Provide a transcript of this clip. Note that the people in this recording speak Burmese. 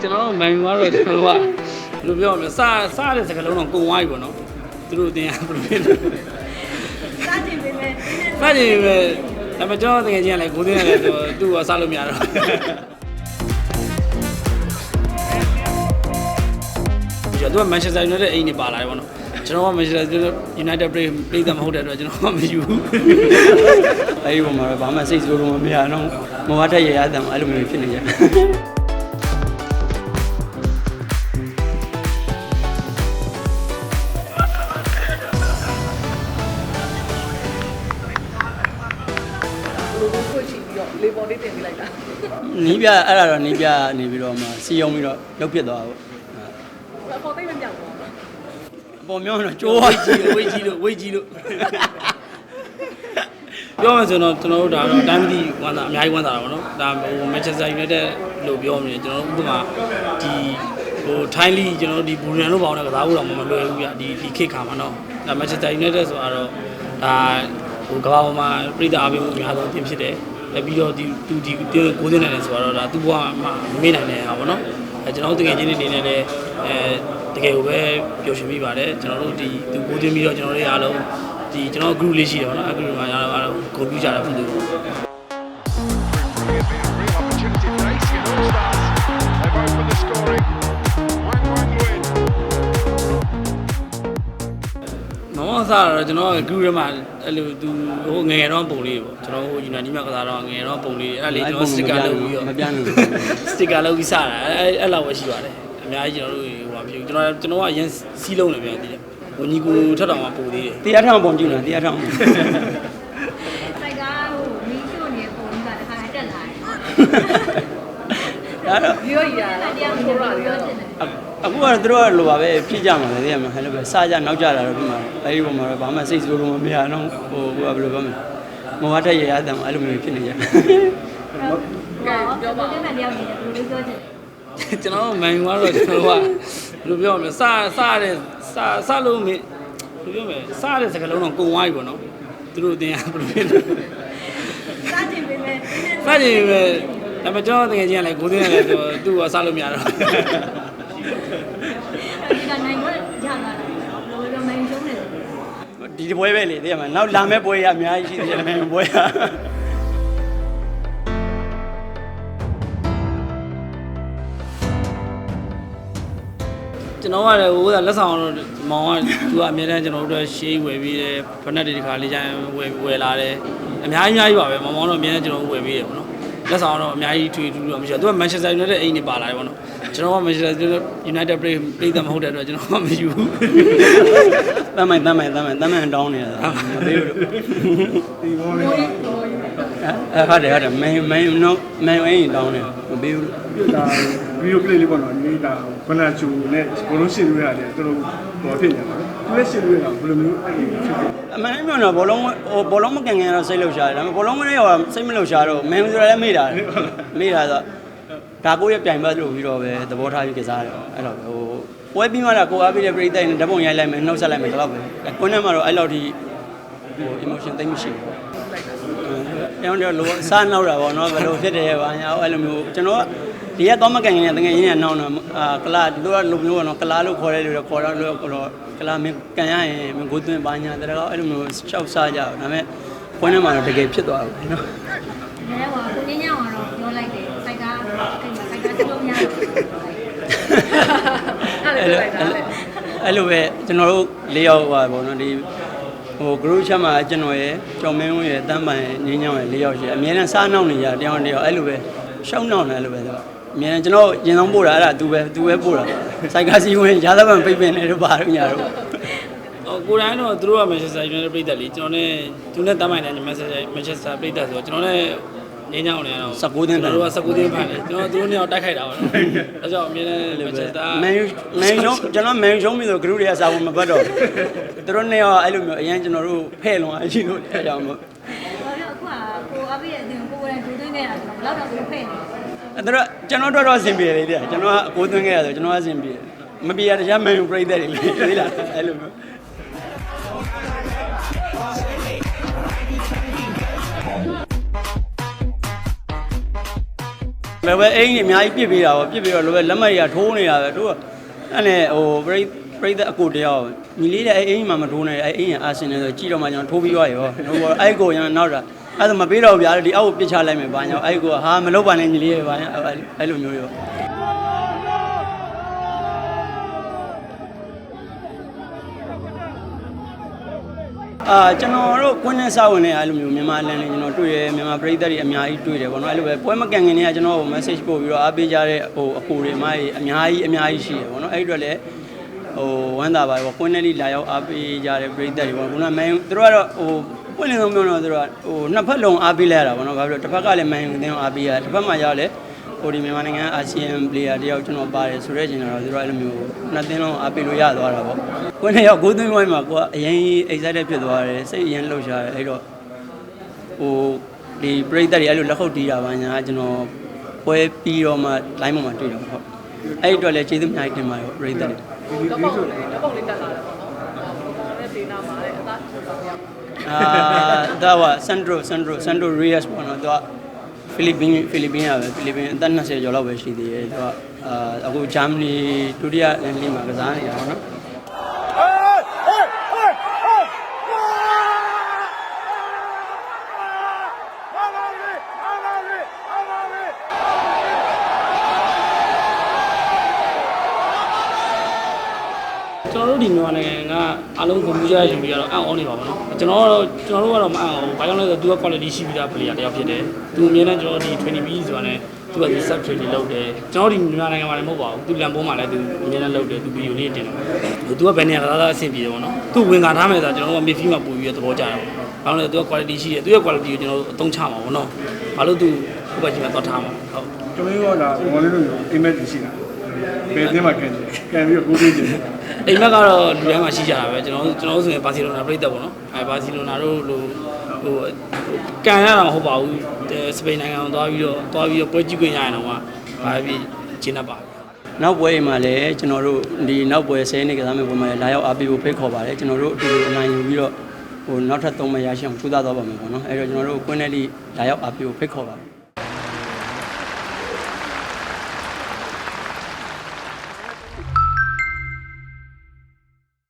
ကျွန်တော်တို့မန်ယူကတော့ကျွန်တော်တို့ကဘယ်လိုပြောရမလဲစစတဲ့စကားလုံးတော့ကုန်သွားပြီပေါ့နော်သူတို့တင်ရဘယ်လိုဖြစ်လဲစားချင်ပေမဲ့ဖတ်ကြည့်ပဲဒါပေမဲ့ကျွန်တော်တကယ်ချင်းကလည်းကိုသိရတယ်သူသူ့ကိုစားလို့မရတော့ကျွန်တော်ကမန်ချက်စတာယူနိုက်တက်အိမ်နေပါလာတယ်ပေါ့နော် ကျွန်တော်ကမန်ချက်စတာယူနိုက်တက်ပရိပရိသတ်မဟုတ်တဲ့အတွက်ကျွန်တော်ကမယူဘူးအဲဒီပုံမှာတော့ဘာမှစိတ်ဆိုးလို့မရတော့မဝတ်ထက်ရရတဲ့အဲ့လိုမျိုးဖြစ်နေကြဘလိုကိုချီပြီးတော့လေပေါ်လေးတင်ပေးလိုက်တာနီးပြအဲ့ဒါတော့နီးပြနေပြီးတော့မှစီယုံပြီးတော့ရုပ်ဖြစ်သွားတာပေါ့အပေါ်သိမ့်မပြောက်ဘူး အပေါ်မျိုးတော့ကျိုးကျိုးဝေးကြီးလို့ဝေးကြီးလို့ဝေးကြီးလို့ပြောမှဆိုတော့ကျွန်တော်တို့ဒါတော့တိုင်းမသိဝမ်းသာအများကြီးဝမ်းသာတာပေါ့နော်ဒါဟိုမန်ချက်စတာယူနိုက်တက်လို့ပြောနေကျွန်တော်တို့ဥပမာဒီဟိုထိုင်းလီကျွန်တော်တို့ဒီဘူရန်လို့ပေါင်းတဲ့ကစားဖို့တော့မလွယ်ဘူးပြဒီဒီခေတ်ခါမှာနော်ဒါမန်ချက်စတာယူနိုက်တက်ဆိုတော့ဒါဟိုကမ္ဘာပေါ်မှာပြည်သားအပေးမှုအများဆုံးအသင်းဖြစ်တယ်အဲပြီးတော့ဒီသူဒီကိုးသိနိုင်တယ်ဆိုတော့ဒါသူ့ဘဝမှာမမေ့နိုင်တဲ့ဟာပေါ့နော်အဲကျွန်တော်တို့တကယ်ချင်းနေနေလည်းအဲ တကယ်ကိုပဲပျော်ရွှင်မိပါတယ်ကျွန်တော်တို့ဒီသူကိုးသိပြီးတော့ကျွန်တော်တို့အားလုံးဒီကျွန်တော် group လေးရှိတယ်ပေါ့နော်အဲ group မှာအားလုံးဂုဏ်ပြုကြတာဖြစ်လို့ Real opportunity for AC and All Stars. They've opened the scoring. Wang Wang win. မမစားတော့ကျွန်တော်က group ထဲမှာအဲ့လိုသူဟိုငယ်ငယ်တော့ပုံလေးပေါ့ကျွန်တော်ဟို United မှာကစားတော့ငယ်ငယ်တော့ပုံလေးအဲ့ဒါလေးကျွန်တော် sticker လုပ်ပြီးတော့မပြန်းဘူး sticker လုပ်ပြီးစားတာအဲ့အဲ့လောက်ပဲရှိပါတယ်အ များကြီးကျွန်တော်တို့ဟိုပါဖြစ်ကျွန်တော်ကျွန်တော်ကရန်စီးလုံးနေပြန်တည်တယ်ဝန်ကြီးကိုထက်တောင်မှပိုသေးတယ်တရားထောင်ပုံကြည့်လားတရားထောင်စိုက်ကားဟိုမီးရှို့နေပုံကတခါတက်လာတယ်ဒါတော့ပြောရတာတရားမပြောရပြောချင်တယ်အခုကတော့သူတို့ကလိုပါပဲဖြစ်ကြမှာလေသိရမှာဟဲ့လို့ပဲစားကြနောက်ကြတာတော့ဒီမှာအဲဒီပုံမှာတော့ဘာမှစိတ်ဆိုးလို့မရတော့ဟိုဟိုကဘယ်လိုပြောမလဲမဝတ်ထက်ရရတဲ့အဲ့လိုမျိုးဖြစ်နေကြကဲပြောပါဦး တရားတရားနေတယ်ဘယ်လိုပြောချင်လဲကျွန်တော်မန်ယူကတော့ကျွန်တော်ကဘယ်လိုပြောမလဲစားစားတဲ့စားစားလို့မဘယ်လိုပြောမလဲစားတဲ့စကားလုံးတော့ကုန်သွားပြီပေါ့နော်သူတို့တင်ရဘယ်လိုဖြစ်လဲစားချင်ပေမဲ့ဖတ်ကြည့်ပဲဒါပေမဲ့ကျွန်တော်တကယ်ချင်းကလည်းကိုသိရတယ်သူသူ့ကိုစားလို့မရတော့ဒီကနိုင်ခွင့်ရလာတယ်ဘယ်လိုလဲမင်းရှုံးနေတယ်ဒီဒီပွဲပဲလေသိရမှာနောက်လာမဲ့ပွဲရအများကြီးရှိသေးတယ်မယ်ပွဲရ ကျွန်တော်ကလည်းဟိုကလက်ဆောင်တော့မောင်ကသူကအများတန်းကျွန်တော်တို့အတွက်ရှေးဝယ်ပြီးတယ်ဖက်နက်တွေဒီခါလေးကျရင်ဝယ်ဝယ်လာတယ်အများကြီးအများကြီးပါပဲမောင်မောင်တော့အများတန်းကျွန်တော်တို့ဝယ်ပြီးတယ်ပေါ့နော်လက်ဆောင်တော့အများကြီးထွေထူးတော့မရှိဘူးသူကမန်ချက်စတာယူနိုက်တက်အိမ်နေပါလာတယ်ပေါ့နော်ကျွန်တော်ကမန်ချက်စတာယူနိုက်တက်ပရိပရိသတ်မဟုတ်တဲ့အတွက်ကျွန်တော်ကမယူဘူးတမ်းမိုင်တမ်းမိုင်တမ်းမိုင်တမ်းမိုင်တောင်းနေတာမပေးဘူးအဲ့ ဟုတ်တယ်ဟုတ်တယ်မင်းမင်းနော်မင်းဝင်းတောင်းနေမပေးဘူးပြတာဗီဒီယိုကလစ်လေးပေါ့နော်နေတာဘနာချူနဲ့ဘောလုံးရှင်လို့ရတယ်တော်တော်ဘောဖြစ်နေပါတော့သူလည်းရှင်လို့ရတာဘယ်လိုမျိုးအဲ့ဒီဖြစ်ဖြစ်အမှန်တမ်းပြောတော့ဘောလုံးဟိုဘောလုံးမကန်ကန်တော့စိတ်လှုပ်ရှားတယ်ဒါပေမဲ့ဘောလုံးမနဲ့ရောစိတ်မလှုပ်ရှားတော့မင်းဆိုလည်းမေ့တာမေ့တာဆိုဒါကိုရပြိုင်ပတ်လို့ပြီးတော့ပဲသဘောထားပြီးကစားတယ်အဲ့တော့ဟိုပွဲပြီးမှတော့ကိုအားပြီးတဲ့ပြိတ္တိုင်နဲ့ဓာတ်ပုံရိုက်လိုက်မယ်နှုတ်ဆက်လိုက်မယ်ဒီလောက်ပဲကိုနဲ့မှတော့အဲ့လောက်ထိ ဟို emotion သိမ့်မရှိဘူးကျောင်းတော့လောစားနောက်တာပေါ့နော်ဘယ်လိုဖြစ်တယ်ဘာညာအဲ့လိုမျိုးကျွန်တော်ကဒီရက်တော့မကန်ရင်တကယ်ရင်းရနောက်တော့အာကလာတို့ကလိုမျိုးပေါ့နော်ကလာလို့ခေါ်တယ်လို့ခေါ်တော့လို့ကလာမင်းကန်ရရင်မင်းကိုသွင်းဘာညာတရကောအဲ့လိုမျိုးရှောက်စားကြအောင်ဒါပေမဲ့ခွန်းထဲမှာတော့တကယ်ဖြစ်သွားတယ်နော်။ဒါကကိုင်းညောင်ကတော့ပြောလိုက်တယ်စိုက်ကားအဲ့မှာစိုက်ကားစလုံးများတယ်အဲ့လိုပြောလိုက်တာလေအဲ့လိုပဲကျွန်တော်တို့လေးယောက်ပါပေါ့နော်ဒီ ဟို group chat မှာကျွန်တော်ရယ်ကျော်မင်းဝင်းရယ်တန်းပန်ရယ်ငင်းညောင်းရယ်လေးယောက်ရှိတယ်အများနဲ့စားနောက်နေကြတယောက်တယောက်အဲ့လိုပဲရှောင်းနောက်နေအဲ့လိုပဲဆိုတော့အများနဲ့ကျွန်တော်ရင်ဆုံးပို့တာအဲ့ဒါ तू ပဲ तू ပဲပို့တာစိုက်ကားစီဝင်ရာသပန်ပိတ်ပင်နေတော့ပါတော့ညာတော့ဟိုကိုယ်တိုင်တော့သူတို့ကမန်ချက်စတာယူနိုက်တက်ပြည်သက်လीကျွန်တော်နဲ့သူနဲ့တမ်းမိုင်တဲ့မန်ချက်စတာမန်ချက်စတာပြည်သက်ဆိုတော့ကျွန်တော်နဲ့ နေညောင်းနေတော့19သင်းဖန်ကျွန်တော်တို့က19သင်းဖန်တယ်ကျွန်တော်သူတို့နဲ့တော့တိုက်ခိုက်တာပါတော့အဲကြောင့်အမြဲတမ်းမန်ချက်စတာမန်ယူမန်ယူကျွန်တော်မန်ယူရှုံးပြီဆို group တွေကစာဝင်မပတ်တော့ဘူးသူတို့နဲ့ရောအဲ့လိုမျိုးအရင်ကျွန်တော်တို့ဖဲ့လွန်အချင်းတို့အဲ့ကြောင့်မို့ဘာလို့အခုကကိုအပိရဲ့အတင်ကိုကိုယ်တိုင်ဒူးသွင်းနေတာဆိုတော့ဘယ်တော့တော့ကိုဖဲ့နေအဲ့တော့ကျွန်တော်တို့တော့အဆင်ပြေတယ်လေကျွန်တော်ကအကိုသွင်းခဲ့ရဆိုကျွန်တော်ကအဆင်ပြေမပြေရတရားမန်ယူပြိသက်တွေလေသိလားအဲ့လိုမျိုး ဘယ်ပဲအိမ်ကြီးအများကြီးပြစ်ပေးတာပေါ့ပြစ်ပြီးတော့လိုပဲလက်မတွေကထိုးနေတာပဲတို့ကအဲ့နဲ့ဟိုပြိပြိသက်အကိုတယောက်ညီလေးလည်းအဲ့အိမ်ကြီးမှမထိုးနဲ့အဲ့အိမ်ကအာဆင်နယ်ဆိုကြည့်တော့မှကျွန်တော်ထိုးပြီးသွားရောဟိုအဲ့ကိုကျွန်တော်နောက်တာအဲ့ဒါမပေးတော့ဗျာဒီအောက်ကိုပြစ်ချလိုက်မယ်ဘာညာအဲ့ကိုကဟာမလုပ်ပါနဲ့ညီလေးရဲ့ဘာညာအဲ့လိုမျိုးရော အာကျွန်တော်တို့ကွင်းနဲ့စာဝင်နေအဲ့လိုမျိုးမြန်မာလန်နေကျွန်တော်တွေ့ရမြန်မာပြည်သက်တွေအများကြီးတွေ့တယ်ပေါ့နော်အဲ့လိုပဲပွဲမကန်ခင်တွေကကျွန်တော်ကို message ပို့ပြီးတော့အားပေးကြတဲ့ဟိုအကူတွေအမကြီးအများကြီးအများကြီးရှိတယ်ပေါ့နော်အဲ့ဒီအတွက်လည်းဟိုဝမ်းသာပါတယ်ပေါ့ကွင်းနဲ့လေးလာရောက်အားပေးကြတဲ့ပြည်သက်တွေပေါ့ခုနမန်သူတို့ကတော့ဟိုပွင့်လင်းဆုံးပြောတော့သူတို့ကဟိုနှစ်ဖက်လုံးအားပေးလိုက်ရတာပေါ့နော်ဘာဖြစ်လို့တစ်ဖက်ကလည်းမန်ယူအသင်းကိုအားပေးရတယ်တစ်ဖက်မှာရောက်လည်းဟိုဒီမြန်မာနိုင်ငံအာဆီယံ player တယောက်ကျွန်တော်ပါတယ်ဆိုတော့ကျွန်တော်တို့အဲ့လိုမျိုးနှစ်သင်းလုံးအားပေးလို့ရသွားတာပေါ့ ကိုယ်နဲ့ရောက်ကိုယ်သွင်းဝိုင်းမှာကိုကအရင် excited ဖြစ်သွားတယ်စိတ်အရင်လှုပ်ရှားတယ်အဲ့တော့ဟိုဒီပရိသတ်တွေအဲ့လိုလက်ခုပ်တီးတာပါညာကျွန်တော်ပွဲပြီးတော့မှ line ပေါ်မှာတွေ့တော့ဟုတ်အဲ့ဒီအတွက်လည်းကျေးဇူးအများကြီးတင်ပါတယ်ပရိသတ်တွေတော့ပုံလေးတော့ပုံလေးတက်လာတယ်ပေါ့နော်။ဟိုပုံလေးဒေနာမှာတဲ့အသားချူတော့ပြောအာဒါကဆန်ဒရိုဆန်ဒရိုဆန်ဒရိုရီယက်ပေါ့နော်သူကဖိလစ်ပင်းဖိလစ်ပင်းရပဲဖိလစ်ပင်းအသက်20ကျော်လောက်ပဲရှိသေးတယ်သူကအာအခုဂျာမနီဒုတိယလန်လီမှာကစားနေတာပေါ့နော်ကျွန်တော်တို့ဒီမြန်မာနိုင်ငံက အားလုံးကွန်ပျူတာယူပြီးတော့အံ့ဩနေပါဘောနော်ကျွန်တော်တို့ကျွန်တော်တို့ကတော့မအံ့ဩဘူးဘာကြောင့်လဲဆိုတော့သူက quality ရှိပြီးသား player တယောက်ဖြစ်တယ်သူအမြဲတမ်းကျွန်တော်ဒီ 20B ဆိုတာနဲ့သူကဒီ sub trade လုပ်တယ်ကျွန်တော်ဒီမြန်မာနိုင်ငံမှာလည်းမဟုတ်ပါဘူးသူလန်ပုံးမှာလည်းသူအမြဲတမ်းလုပ်တယ်သူဗီဒီယိုလေးတင်တယ်သူကဘယ်နေရာကစားအဆင်ပြေတယ်ပေါ့နော်သူဝင်ကထားမယ်ဆိုတော့ကျွန်တော်တို့က midfield မှာပို့ပြီးတော့သဘောကျတယ်ပေါ့ဘာလို့လဲသူက quality ရှိတယ်သူရဲ့ quality ကိုကျွန်တော်တို့အသုံးချမှာပေါ့နော်ဘာလို့သူဥပဒေမှာတော့ထားမှာဟုတ်ကျွန်တော်တို့ကဒါမော်လေးတို့အိမ်မက်ကြီးရှိတာဘယ်အသင်းမှာကန်တယ်ကန်ပြီးတော့ကိုးပေးကြတယ် အိမ်မက်ကတော့လူတိုင်းမှာရှိကြတာပဲကျွန်တော်တို့ကျွန်တော်တို့ဆိုရင်ဘာစီလိုနာပြိတ္တပေါ့နော်အဲဘာစီလိုနာတို့လိုဟိုကန်ရတာမဟုတ်ပါဘူးစပိန်နိုင်ငံကိုသွားပြီးတော့သွားပြီးတော့ပွဲကြည့်ခွင့်ရရင်တော့ဘာဖြစ်ကျင်းတတ်ပါဘူးနောက်ပွဲအိမ်မှာလည်းကျွန်တော်တို့ဒီနောက်ပွဲ10နှစ်ကစားမယ့်ပွဲမှာလည်းလာရောက်အားပေးဖို့ဖိတ်ခေါ်ပါတယ်ကျွန်တော်တို့အတူတူအနိုင်ယူပြီးတော့ဟိုနောက်ထပ်3မရရှိအောင်ထူးသားသွားပါမယ်ပေါ့နော်အဲ့တော့ကျွန်တော်တို့ကွင်းနဲ့လိလာရောက်အားပေးဖို့ဖိတ်ခေါ်ပါတယ်